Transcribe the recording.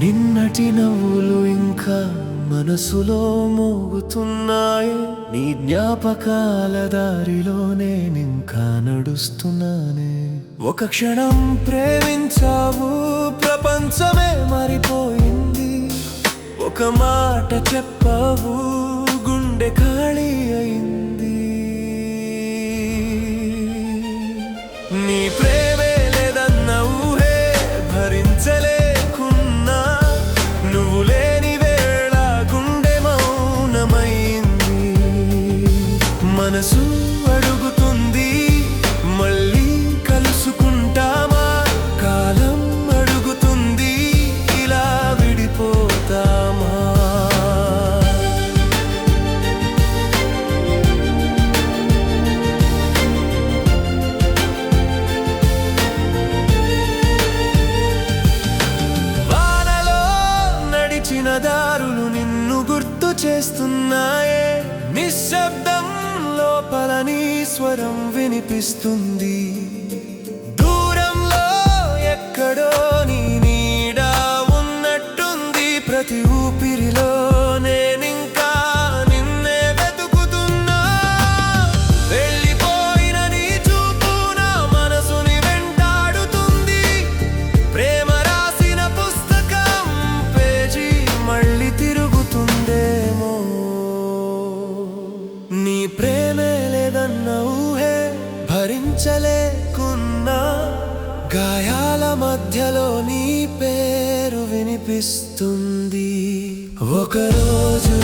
నిన్నటి నవ్వులు ఇంకా మనసులో మోగుతున్నాయి. నీ జ్ఞాపకాల దారిలో నేనింకా నడుస్తున్నానే. ఒక క్షణం ప్రేమించావు ప్రపంచమే మారిపోయింది. ఒక మాట చెప్పావు గుండె ఖాళీ అయింది. మనసు అడుగుతుంది మళ్ళీ కలుసుకుంటామా? కాలం అడుగుతుంది ఇలా విడిపోతామా? వానలో నడిచిన దారులు నిన్ను గుర్తు చేస్తున్నాయే. నిశ్శబ్దం లోపల నీ స్వరం వినిపిస్తుంది. దూరంలో ఎక్కడో నీ నీడ ఉన్నట్టుంది ప్రతి ఊపిరిలో. భరించలేకున్నా గాయాల మధ్యలో నీ పేరు వినిపిస్తుంది. ఒకరోజు